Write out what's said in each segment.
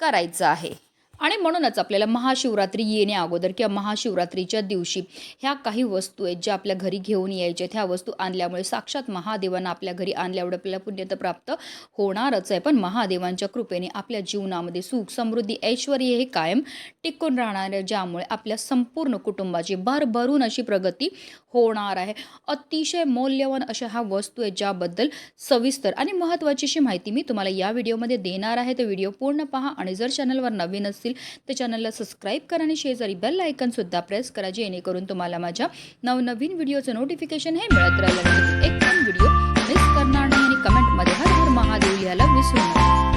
करायचं आहे. आणि म्हणूनच आपल्याला महाशिवरात्री येण्या अगोदर किंवा महाशिवरात्रीच्या दिवशी ह्या काही वस्तू आहेत ज्या आपल्या घरी घेऊन यायच्या आहेत. ह्या वस्तू आणल्यामुळे साक्षात महादेवांना आपल्या घरी आणल्यामुळे आपल्याला पुण्य तर प्राप्त होणारच आहे. पण महादेवांच्या कृपेने आपल्या जीवनामध्ये सुख समृद्धी ऐश्वर हे कायम टिकून राहणार आहे. ज्यामुळे आपल्या संपूर्ण कुटुंबाची भरभरून अशी प्रगती होणार आहे. अतिशय मौल्यवान अशा ह्या वस्तू आहेत ज्याबद्दल सविस्तर आणि महत्त्वाची अशी माहिती मी तुम्हाला या व्हिडिओमध्ये देणार आहे. तर व्हिडिओ पूर्ण पहा आणि जर चॅनलवर नवीन असतील तर चॅनलला सबस्क्राईब करा आणि शेजारी बेल आयकनसुद्धा प्रेस करा जेणेकरून तुम्हाला माझ्या नवनवीन व्हिडिओचं नोटिफिकेशन हे मिळत राहिलं. एक पण व्हिडिओ मिस करणार नाही आणि कमेंटमध्ये हर हर महादेव लिहायला विसरू नका.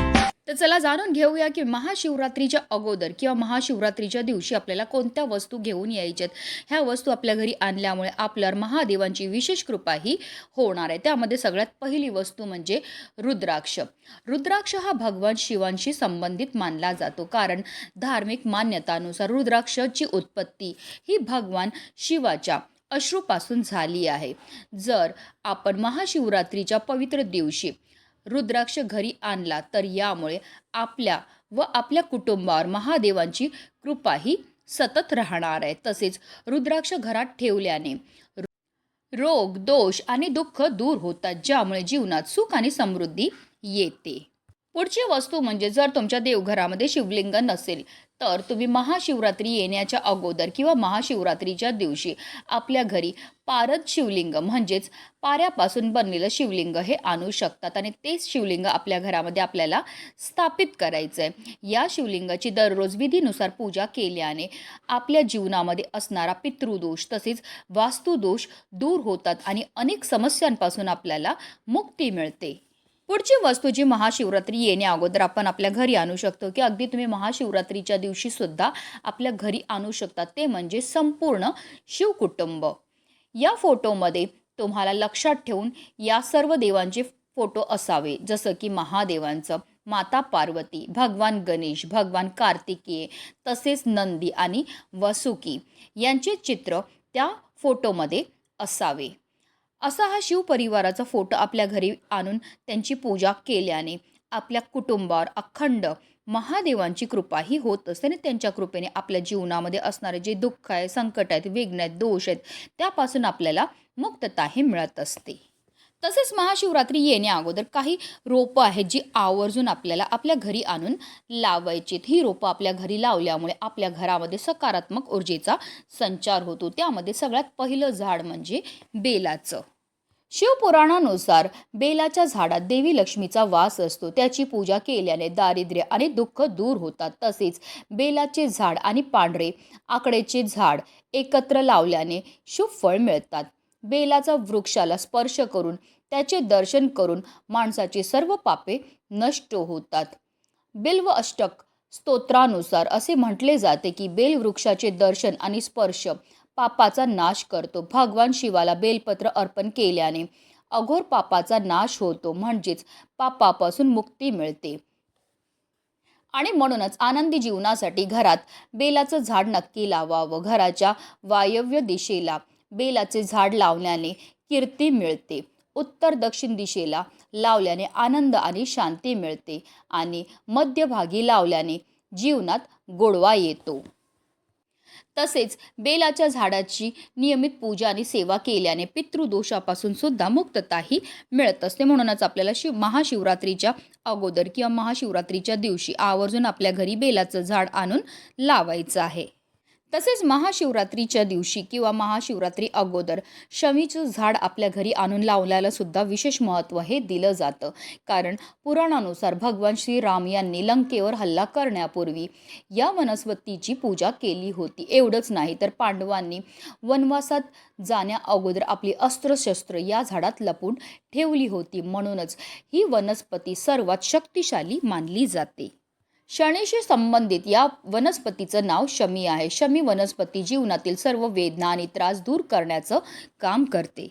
तर चला जाणून घेऊया की महाशिवरात्रीच्या अगोदर किंवा महाशिवरात्रीच्या दिवशी आपल्याला कोणत्या वस्तू घेऊन यायच्यात? ह्या वस्तू आपल्या घरी आणल्यामुळे आपल्यावर महादेवांची विशेष कृपा ही होणार आहे. त्यामध्ये सगळ्यात पहिली वस्तू म्हणजे रुद्राक्ष. रुद्राक्ष हा भगवान शिवांशी संबंधित मानला जातो. कारण धार्मिक मान्यतानुसार रुद्राक्षची उत्पत्ती ही भगवान शिवाच्या अश्रूपासून झाली आहे. जर आपण महाशिवरात्रीच्या पवित्र दिवशी रुद्राक्ष घरी आणला तर यामुळे आपल्या व आपल्या कुटुंबावर महादेवांची कृपाही सतत राहणार आहे. तसेच रुद्राक्ष घरात ठेवल्याने रोग दोष आणि दुःख दूर होतात ज्यामुळे जीवनात सुख आणि समृद्धी येते. पुढची वस्तू म्हणजे जर तुमच्या देवघरामध्ये शिवलिंग नसेल तर तुम्ही महाशिवरात्री येण्याच्या अगोदर किंवा महाशिवरात्रीच्या दिवशी आपल्या घरी पारद शिवलिंग म्हणजेच पाऱ्यापासून बनलेलं शिवलिंग हे आणू शकतात आणि तेच शिवलिंग आपल्या घरामध्ये आपल्याला स्थापित करायचं आहे या शिवलिंगाची दररोज विधीनुसार पूजा केल्याने आपल्या जीवनामध्ये असणारा पितृदोष तसेच वास्तुदोष दूर होतात आणि अनेक समस्यांपासून आपल्याला मुक्ती मिळते. पुढची वस्तू जी महाशिवरात्री येण्या अगोदर आपण आपल्या घरी आणू शकतो की अगदी तुम्ही महाशिवरात्रीच्या दिवशी सुद्धा आपल्या घरी आणू शकता ते म्हणजे संपूर्ण शिवकुटुंब या फोटोमध्ये तुम्हाला लक्षात ठेवून या सर्व देवांचे फोटो असावे जसं की महादेवांचं माता पार्वती भगवान गणेश भगवान कार्तिकेय तसेच नंदी आणि वसुकी यांचे चित्र त्या फोटोमध्ये असावे. असा हा शिवपरिवाराचा फोटो आपल्या घरी आणून त्यांची पूजा केल्याने आपल्या कुटुंबावर अखंड महादेवांची कृपाही होत असते आणि त्यांच्या कृपेने आपल्या जीवनामध्ये असणारे जे दुःख आहे संकट आहेत विघ्न आहेत दोष आहेत त्यापासून आपल्याला मुक्तताही मिळत असते. तसेच महाशिवरात्री येण्या अगोदर काही रोपं आहेत जी आवर्जून आपल्याला आपल्या घरी आणून लावायचीत ही रोपं आपल्या घरी लावल्यामुळे आपल्या घरामध्ये सकारात्मक ऊर्जेचा संचार होतो. त्यामध्ये सगळ्यात पहिलं झाड म्हणजे बेलाचं. शिवपुराणानुसार बेलाच्या झाडात देवी लक्ष्मीचा वास असतो. त्याची पूजा केल्याने दारिद्र्य आणि दुःख दूर होतात. तसेच बेलाचे झाड आणि पांढरे आकडेचे झाड एकत्र लावल्याने शुभ फळ मिळतात. बेलाचा वृक्षाला स्पर्श करून त्याचे दर्शन करून माणसाची सर्व पापे नष्ट होतात. बिल्व अष्टक स्तोत्रानुसार असे म्हटले जाते की बेल वृक्षाचे दर्शन आणि स्पर्श पापाचा नाश करतो. भगवान शिवाला बेलपत्र अर्पण केल्याने अघोर पापाचा नाश होतो. म्हणजेच पापापासून मुक्ती मिळते. आणि म्हणूनच आनंदी जीवनासाठी घरात बेलाचं झाड नक्की लावावं. घराच्या वायव्य दिशेला बेलाचे झाड लावल्याने कीर्ती मिळते. उत्तर दक्षिण दिशेला लावल्याने आनंद आणि शांती मिळते. आणि मध्यभागी लावल्याने जीवनात गोडवा येतो. तसेच बेलाच्या झाडाची नियमित पूजा आणि सेवा केल्याने पितृदोषापासून सुद्धा मुक्तताही मिळत असते. म्हणूनच आपल्याला शिव महाशिवरात्रीच्या अगोदर किंवा महाशिवरात्रीच्या दिवशी आवर्जून आपल्या घरी बेलाचं झाड आणून लावायचं आहे. तसेच महाशिवरात्रीच्या दिवशी किंवा महाशिवरात्री अगोदर शमीचं झाड आपल्या घरी आणून लावल्याला सुद्धा विशेष महत्त्व हे दिलं जातं. कारण पुराणानुसार भगवान श्रीराम यांनी लंकेवर हल्ला करण्यापूर्वी या वनस्पतीची पूजा केली होती. एवढंच नाही तर पांडवांनी वनवासात जाण्या अगोदर आपली अस्त्रशस्त्र या झाडात लपून ठेवली होती. म्हणूनच ही वनस्पती सर्वात शक्तिशाली मानली जाते. शनीशी संबंधित या वनस्पतीचं नाव शमी आहे. शमी वनस्पती जीवनातील सर्व वेदना आणि त्रास दूर करण्याचं काम करते.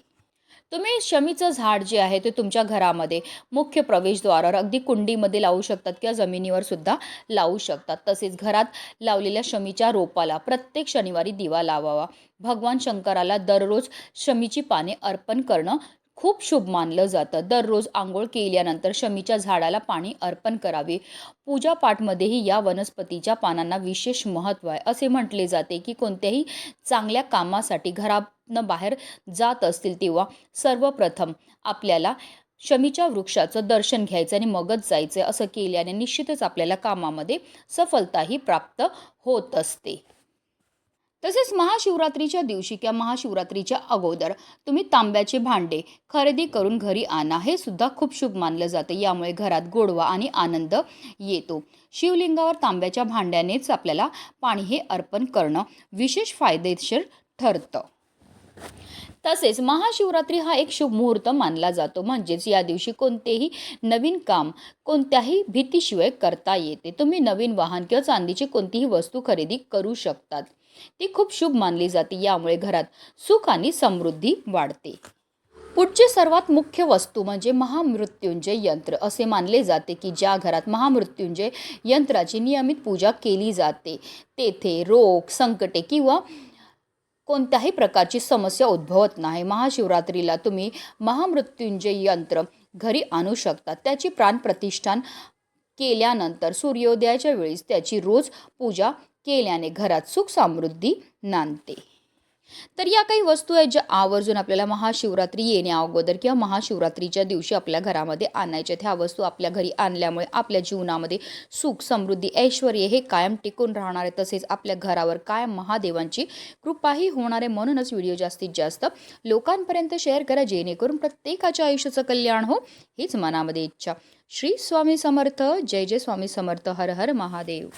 तुम्ही शमीचं झाड जे आहे ते तुमच्या घरामध्ये मुख्य प्रवेशद्वारावर अगदी कुंडीमध्ये लावू शकतात किंवा जमिनीवर सुद्धा लावू शकतात. तसेच घरात लावलेल्या शमीच्या रोपाला प्रत्येक शनिवारी दिवा लावावा. भगवान शंकराला दररोज शमीची पाने अर्पण करणं खूप शुभ मानलं जातं. दररोज आंघोळ केल्यानंतर शमीच्या झाडाला पाणी अर्पण करावे. पूजापाठमध्येही या वनस्पतीच्या पानांना विशेष महत्त्व आहे. असे म्हटले जाते की कोणत्याही चांगल्या कामासाठी घरातनं बाहेर जात असतील तेव्हा सर्वप्रथम आपल्याला शमीच्या वृक्षाचं दर्शन घ्यायचं आणि मगच जायचं असं केल्याने निश्चितच आपल्याला कामामध्ये सफलताही प्राप्त होत असते. तसेच महाशिवरात्रीच्या दिवशी किंवा महाशिवरात्रीच्या अगोदर तुम्ही तांब्याचे भांडे खरेदी करून घरी आणा. हे सुद्धा खूप शुभ मानलं जातं. यामुळे घरात गोडवा आणि आनंद येतो. शिवलिंगावर तांब्याच्या भांड्यानेच आपल्याला पाणी हे अर्पण करणं विशेष फायदेशीर ठरतं. तसेच महाशिवरात्री हा एक शुभ मुहूर्त मानला जातो. म्हणजेच या दिवशी कोणतेही नवीन काम कोणत्याही भीतीशिवाय करता येते. तुम्ही नवीन वाहन किंवा चांदीची कोणतीही वस्तू खरेदी करू शकतात. ती खूप शुभ मानली जाते यामुळे घरात सुख आणि समृद्धी वाढते. पुढची सर्वात मुख्य वस्तू म्हणजे महामृत्युंजय यंत्र. असे मानले जाते की ज्या घरात महामृत्युंजय यंत्राची नियमित पूजा केली जाते तेथे रोग संकटे किंवा कोणत्याही प्रकारची समस्या उद्भवत नाही. महाशिवरात्रीला तुम्ही महामृत्युंजय यंत्र घरी आणू शकता. त्याची प्राणप्रतिष्ठान केल्यानंतर सूर्योदयाच्या वेळेस त्याची रोज पूजा केल्याने घरात सुख समृद्धी नांदते. तर या काही वस्तू आहेत ज्या आवर्जून आपल्याला महाशिवरात्री येण्या अगोदर किंवा महाशिवरात्रीच्या दिवशी आपल्या घरामध्ये आणायच्या ह्या वस्तू आपल्या घरी आणल्यामुळे आपल्या जीवनामध्ये सुख समृद्धी ऐश्वर हे कायम टिकून राहणार आहे. तसेच आपल्या घरावर कायम महादेवांची कृपाही होणार आहे. म्हणूनच व्हिडिओ जास्तीत जास्त लोकांपर्यंत शेअर करा. जेणेकरून प्रत्येकाच्या आयुष्याचं कल्याण हो हीच मनामध्ये इच्छा. श्री स्वामी समर्थ. जय जय स्वामी समर्थ. हर हर महादेव.